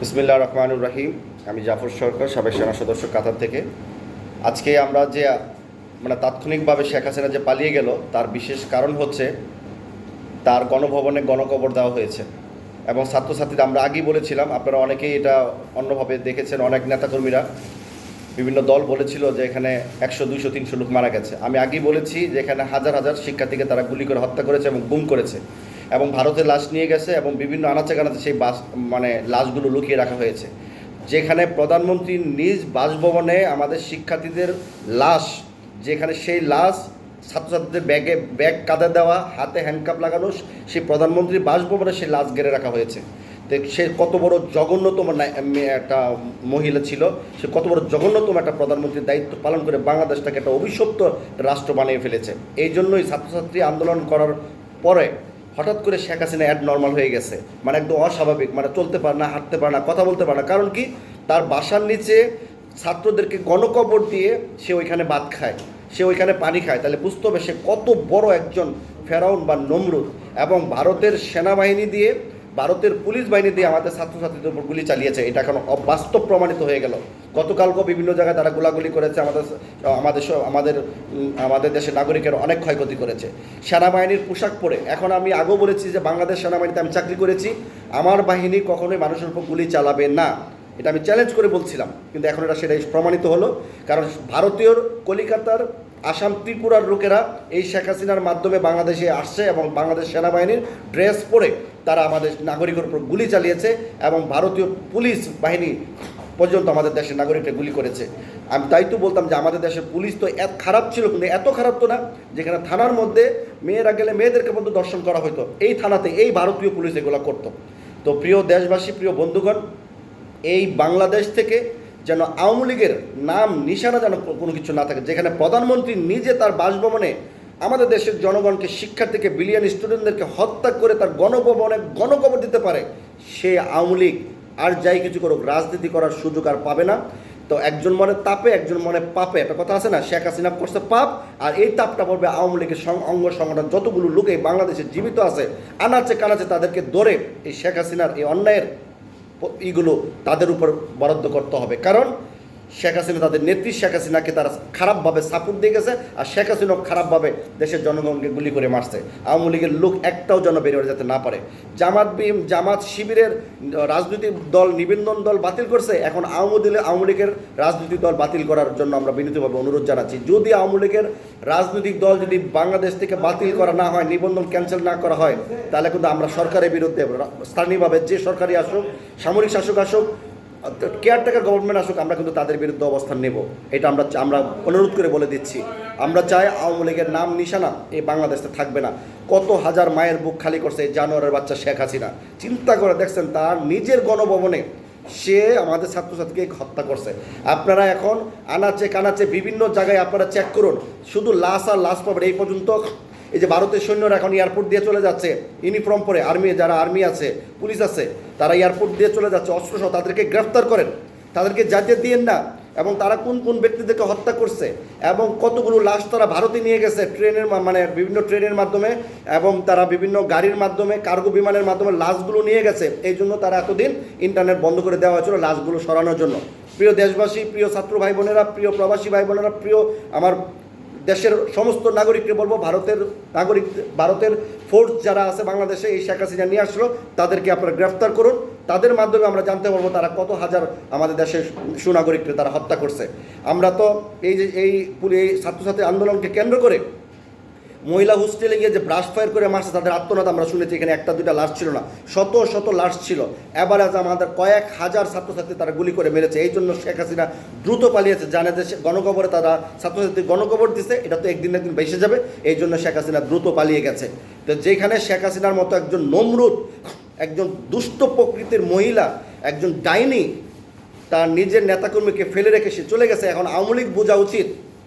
বিসমিল্লা রহমানুর রাহিম। আমি জাফর সরকার, সাবেক সেনা সদস্য কাতার থেকে। আজকে আমরা যে মানে তাৎক্ষণিকভাবে শেখ হাসিনা যে পালিয়ে গেল, তার বিশেষ কারণ হচ্ছে তার গণভবনে গণকবর দেওয়া হয়েছে। এবং ছাত্রছাত্রীরা আমরা আগেই বলেছিলাম, আপনারা অনেকেই এটা অন্যভাবে দেখেছেন, অনেক নেতাকর্মীরা বিভিন্ন দল বলেছিল যে এখানে একশো, দুইশো, তিনশো লোক মারা গেছে। আমি আগেই বলেছি যে এখানে হাজার হাজার শিক্ষার্থীকে তারা গুলি করে হত্যা করেছে এবং গুম করেছে। এবং ভারতে লাশ নিয়ে গেছে এবং বিভিন্ন আনাচে কানাচে সেই বাস মানে লাশগুলো লুকিয়ে রাখা হয়েছে। যেখানে প্রধানমন্ত্রী নিজ বাসভবনে আমাদের শিক্ষার্থীদের লাশ, যেখানে সেই লাশ ছাত্রছাত্রীদের ব্যাগে, ব্যাগ কাঁধে দেওয়া, হাতে হ্যান্ডকাপ লাগানো, সেই প্রধানমন্ত্রীর বাসভবনে সেই লাশ গেড়ে রাখা হয়েছে। তো সে কত বড় জঘন্যতম একটা মহিলা ছিল, সে কত বড় জঘন্যতম একটা প্রধানমন্ত্রীর দায়িত্ব পালন করে বাংলাদেশটাকে একটা অভিশপ্ত রাষ্ট্র বানিয়ে ফেলেছে। এই জন্যই ছাত্রছাত্রী আন্দোলন করার পরে হঠাৎ করে শেখ হাসিনা অ্যাড নর্মাল হয়ে গেছে। মানে একদম অস্বাভাবিক মানে চলতে পারে না, হাঁটতে পারে না, কথা বলতে পারে না। কারণ কি? তার বাসার নিচে ছাত্রদেরকে গণকবর দিয়ে সে ওইখানে ভাত খায়, সে ওইখানে পানি খায়। তাহলে বুঝতে হবে সে কত বড় একজন ফেরাউন বা নমরুদ। এবং ভারতের সেনাবাহিনী দিয়ে ভারতের পুলিশ বাহিনী দিয়ে আমাদের ছাত্রছাত্রীদের উপর গুলি চালিয়েছে। এটা এখন অবাস্তব প্রমাণিত হয়ে গেল। গতকালকেও বিভিন্ন জায়গায় তারা গোলাগুলি করেছে, আমাদের আমাদের আমাদের আমাদের দেশের নাগরিকের অনেক ক্ষয়ক্ষতি করেছে। সেনাবাহিনীর পোশাক পরে, এখন আমি আগেও বলেছি যে বাংলাদেশ সেনাবাহিনীতে আমি চাকরি করেছি। আমার বাহিনী কখনোই মানুষের উপর গুলি চালাবে না। এটা আমি চ্যালেঞ্জ করে বলছিলাম, কিন্তু এখন এটা সেটাই প্রমাণিত হলো। কারণ ভারতীয় কলিকাতার আসাম ত্রিপুরার লোকেরা এই শেখ হাসিনার মাধ্যমে বাংলাদেশে আসছে এবং বাংলাদেশ সেনাবাহিনীর ড্রেস পরে তারা আমাদের নাগরিকের উপর গুলি চালিয়েছে এবং ভারতীয় পুলিশ বাহিনী পর্যন্ত আমাদের দেশের নাগরিকরা গুলি করেছে। আমি তাই তো বলতাম যে আমাদের দেশের পুলিশ তো এত খারাপ ছিল কিন্তু এত খারাপ তো না, যেখানে থানার মধ্যে মেয়েরা গেলে মেয়েদেরকে পর্যন্ত দর্শন করা হতো এই থানাতে এই ভারতীয় পুলিশ এগুলো করতো। তো প্রিয় দেশবাসী, প্রিয় বন্ধুগণ, এই বাংলাদেশ থেকে যেন আওয়ামী লীগের নাম, নিশানা যেন কোনো কিছু না থাকে। যেখানে প্রধানমন্ত্রী নিজে তার বাসভবনে আমাদের দেশের জনগণকে, শিক্ষার্থীকে, বিলিয়ন স্টুডেন্টদেরকে হত্যা করে তার গণভবনে গণকবর দিতে পারে, সে আওয়ামী লীগ আর যাই কিছু করুক, রাজনীতি করার সুযোগ আর পাবে না। তো একজন মনে তাপে, একজন মনে পাপে। একটা কথা আছে না, শেখ হাসিনা করছে পাপ, আর এই তাপটা পড়বে আওয়ামী লীগের অঙ্গ সংগঠন। যতগুলো লোক এই বাংলাদেশে জীবিত আছে, আনাচে কানাচে তাদেরকে ধরে এই শেখ হাসিনার এই অন্যায়ের ইগুলো তাদের উপর বরাদ্দ করতে হবে। কারণ শেখ হাসিনা, তাদের নেত্রী শেখ হাসিনাকে তারা খারাপভাবে সাপোর্ট দিয়ে গেছে আর শেখ হাসিনাও খারাপভাবে দেশের জনগণকে গুলি করে মারছে। আওয়ামী লীগের লোক একটাও যেন বেরিয়ে যেতে না পারে। জামাত বিম জামাত শিবিরের রাজনৈতিক দল, নিবন্ধন দল বাতিল করছে। এখন আওয়ামী লীগের আওয়ামী লীগের রাজনৈতিক দল বাতিল করার জন্য আমরা বিনীতভাবে অনুরোধ জানাচ্ছি। যদি আওয়ামী লীগের রাজনৈতিক দল যদি বাংলাদেশ থেকে বাতিল করা না হয়, নিবন্ধন ক্যান্সেল না করা হয়, তাহলে কিন্তু আমরা সরকারের বিরুদ্ধে স্থানীয়ভাবে যে সরকারি আসুক, সামরিক শাসক আসুক কেয়ারটেকার গভর্নমেন্ট আসুক, আমরা কিন্তু তাদের বিরুদ্ধে অবস্থান নেব। এটা আমরা আমরা অনুরোধ করে বলে দিচ্ছি। আমরা চাই আওয়ামী লীগের নাম নিশানা এই বাংলাদেশে থাকবে না। কত হাজার মায়ের বুক খালি করছে এই জানোয়ারের বাচ্চা শেখ হাসিনা। চিন্তা করে দেখছেন, তার নিজের গণভবনে সে আমাদের ছাত্রছাত্রীকে হত্যা করছে। আপনারা এখন আনাচে কানাচে বিভিন্ন জায়গায় আপনারা চেক করুন। শুধু লাশ আর লাশ পাবেন, এই পর্যন্ত এই যে ভারতের সৈন্যরা এখন এয়ারপোর্ট দিয়ে চলে যাচ্ছে ইউনিফর্ম পরে আর্মি যারা আর্মি আছে পুলিশ আছে, তারা এয়ারপোর্ট দিয়ে চলে যাচ্ছে, অস্ত্রসহ তাদেরকে গ্রেফতার করেন। তাদেরকে যাতে দিয়েন না, এবং তারা কোন কোন ব্যক্তিদেরকে হত্যা করছে, এবং কতগুলো লাশ তারা ভারতে নিয়ে গেছে, ট্রেনের মানে বিভিন্ন ট্রেনের মাধ্যমে, এবং তারা বিভিন্ন গাড়ির মাধ্যমে কার্গো বিমানের মাধ্যমে লাশগুলো নিয়ে গেছে, এই জন্য তারা এতদিন ইন্টারনেট বন্ধ করে দেওয়া হয়েছিল লাশগুলো সরানোর জন্য। প্রিয় দেশবাসী, প্রিয় ছাত্র ভাই বোনেরা, প্রিয় প্রবাসী ভাই বোনেরা, প্রিয় আমার দেশের সমস্ত নাগরিককে বলব, ভারতের নাগরিক, ভারতের ফোর্স যারা আছে বাংলাদেশে, এই শেখ হাসিনা নিয়ে আসলো, তাদেরকে আপনারা গ্রেফতার করুন। তাদের মাধ্যমে আমরা জানতে পারব তারা কত হাজার আমাদের দেশের সুনাগরিককে তারা হত্যা করছে। আমরা তো এই যে এই পুলিশ ছাত্রছাত্রী আন্দোলনকে কেন্দ্র করে মহিলা হোস্টেলে গিয়ে যে ব্রাশ ফায়ার করে মারছে, তাদের আত্মনাদ আমরা শুনেছি, এখানে একটা, দুইটা লাশ ছিল না। শত শত লাশ ছিল। এবার আজ আমাদের কয়েক হাজার ছাত্রছাত্রী তারা গুলি করে মেরেছে। এই জন্য শেখ হাসিনা দ্রুত পালিয়েছে। জানে যে গণকবরে তারা ছাত্রছাত্রী গণকবর দিছে, এটা তো একদিন একদিন বেসে যাবে। এই জন্য শেখ হাসিনা দ্রুত পালিয়ে গেছে। তো যেখানে শেখ হাসিনার মতো একজন নমরুদ, একজন দুষ্ট প্রকৃতির মহিলা, একজন ডাইনি, তার নিজের নেতাকর্মীকে ফেলে রেখে সে চলে গেছে, এখন আওয়ামী লীগ বোঝা উচিত,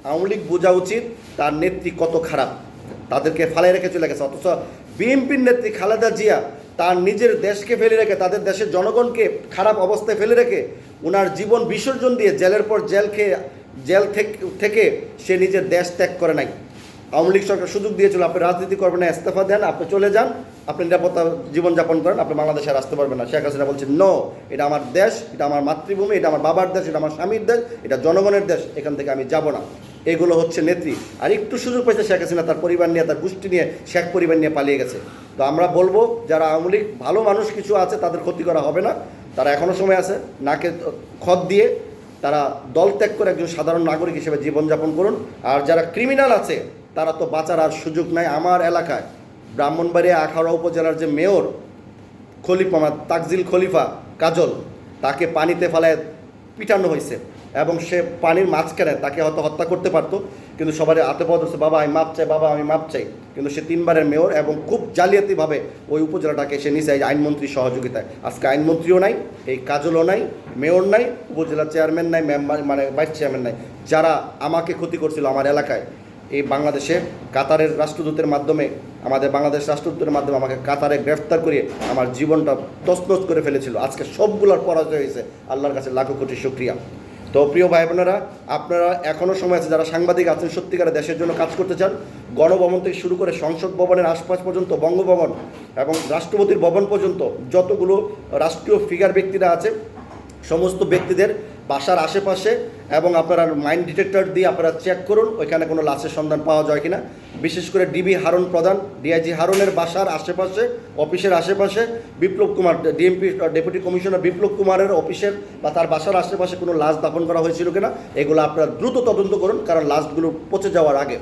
আওয়ামী লীগ বোঝা উচিত তার নেত্রী কত খারাপ। তাদেরকে ফালাই রেখে চলে গেছে। অথচ বিএনপির নেত্রী খালেদা জিয়া তার নিজের দেশকে ফেলে রেখে, তাদের দেশের জনগণকে খারাপ অবস্থায় ফেলে রেখে ওনার জীবন বিসর্জন দিয়ে জেলের পর জেল খেয়ে, জেল থেকে সে নিজের দেশ ত্যাগ করে নাই। আওয়ামী লীগ সরকার সুযোগ দিয়েছিল, আপনি রাজনীতি করবেন না, ইস্তফা দেন, আপনি চলে যান, আপনি নিরাপত্তা জীবনযাপন করেন, আপনি বাংলাদেশে আসতে পারবেন না। শেখ হাসিনা বলছেন নো এটা আমার দেশ, এটা আমার মাতৃভূমি, এটা আমার বাবার দেশ, এটা আমার স্বামীর দেশ, এটা জনগণের দেশ, এখান থেকে আমি যাব না। এগুলো হচ্ছে নেত্রী। আর একটু সুযোগ পেয়েছে শেখ হাসিনা তার পরিবার নিয়ে, তার গোষ্ঠী নিয়ে, শেখ পরিবার নিয়ে পালিয়ে গেছে। তো আমরা বলব, যারা আওয়ামী লীগ, ভালো মানুষ কিছু আছে, তাদের ক্ষতি করা হবে না। তারা এখনও সময় আছে, নাকে খত দিয়ে তারা দল ত্যাগ করে একজন সাধারণ নাগরিক হিসেবে জীবনযাপন করুন। আর যারা ক্রিমিনাল আছে, তারা তো বাঁচার আর সুযোগ নাই আমার এলাকায়। ব্রাহ্মণবাড়িয়া, আখাউড়া উপজেলার যে মেয়র, খলিফা তাকজিল খলিফা কাজল, তাকে পানিতে ফেলায় পিটানো হয়েছে এবং সে পানির মাঝখানে তাকে হয়তো হত্যা করতে পারতো, কিন্তু সবারই হাতে পদ হচ্ছে বাবা, আমি মাপ চাই, বাবা, আমি মাপ চাই। কিন্তু সে তিনবারের মেয়র এবং খুব জালিয়াতিভাবে ওই উপজেলাটাকে সে নিচে এই আইনমন্ত্রীর সহযোগিতায়। আজকে আইনমন্ত্রীও নাই, এই কাজলও নাই, মেয়র নাই, উপজেলা চেয়ারম্যান নাই, মেম্বার মানে ভাইস চেয়ারম্যান নাই। যারা আমাকে ক্ষতি করছিল আমার এলাকায়, এই বাংলাদেশে, কাতারের রাষ্ট্রদূতের মাধ্যমে আমাদের বাংলাদেশ রাষ্ট্রদূতের মাধ্যমে আমাকে কাতারে গ্রেফতার করিয়ে আমার জীবনটা তছনছ করে ফেলেছিল। আজকে সবগুলোর পরাজয় হয়েছে। আল্লাহর কাছে লাখো কোটি শুক্রিয়া। তো প্রিয় ভাই বোনেরা আপনারা এখনও সময় আছে, যারা সাংবাদিক আছেন সত্যিকারে দেশের জন্য কাজ করতে চান, গণভবন থেকে শুরু করে সংসদ ভবনের আশপাশ পর্যন্ত, বঙ্গভবন এবং রাষ্ট্রপতির ভবন পর্যন্ত যতগুলো রাষ্ট্রীয় ফিগার ব্যক্তিরা আছে, সমস্ত ব্যক্তিদের বাসার আশেপাশে এবং আপনারা মাইন্ড ডিটেক্টর দিয়ে আপনারা চেক করুন, ওইখানে কোনো লাশের সন্ধান পাওয়া যায় কিনা। বিশেষ করে ডিবি হারুন প্রধান ডিআইজি হারুনের বাসার আশেপাশে, অফিসের আশেপাশে, Biplab Kumar DMP deputy commissioner Biplab কুমারের অফিসের বা তার বাসার আশেপাশে কোনো লাশ দাফন করা হয়েছিল কিনা, এগুলো আপনারা দ্রুত তদন্ত করুন, কারণ লাশগুলো পচে যাওয়ার আগে।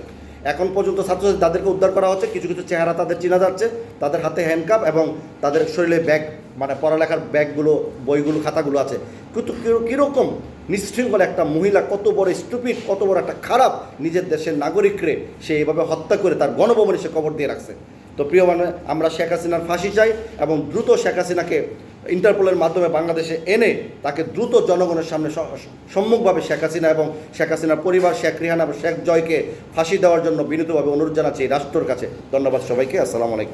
এখন পর্যন্ত ছাত্রছাত্রী তাদেরকে উদ্ধার করা হচ্ছে, কিছু কিছু চেহারা তাদের চেনা যাচ্ছে, তাদের হাতে হ্যান্ডকাপ এবং তাদের শরীরে ব্যাগ মানে পড়ালেখার ব্যাগগুলো বইগুলো, খাতাগুলো আছে। কিন্তু কীরকম নিশৃঙ্খল একটা মহিলা কত বড় স্টুপিড কত বড় একটা খারাপ নিজের দেশের নাগরিকরে সে এভাবে হত্যা করে তার গণভবনে সে কবর দিয়ে রাখছে। তো প্রিয় মানে আমরা শেখ হাসিনার ফাঁসি চাই এবং দ্রুত শেখ হাসিনাকে ইন্টারপোলের মাধ্যমে বাংলাদেশে এনে তাকে দ্রুত জনগণের সামনে সম্মুখভাবে শেখ হাসিনা এবং শেখ হাসিনার পরিবার, শেখ রিহানা এবং শেখ জয়কে ফাঁসি দেওয়ার জন্য বিনীতভাবে অনুরোধ জানাচ্ছি রাষ্ট্রের কাছে। ধন্যবাদ সবাইকে, আসসালামু আলাইকুম।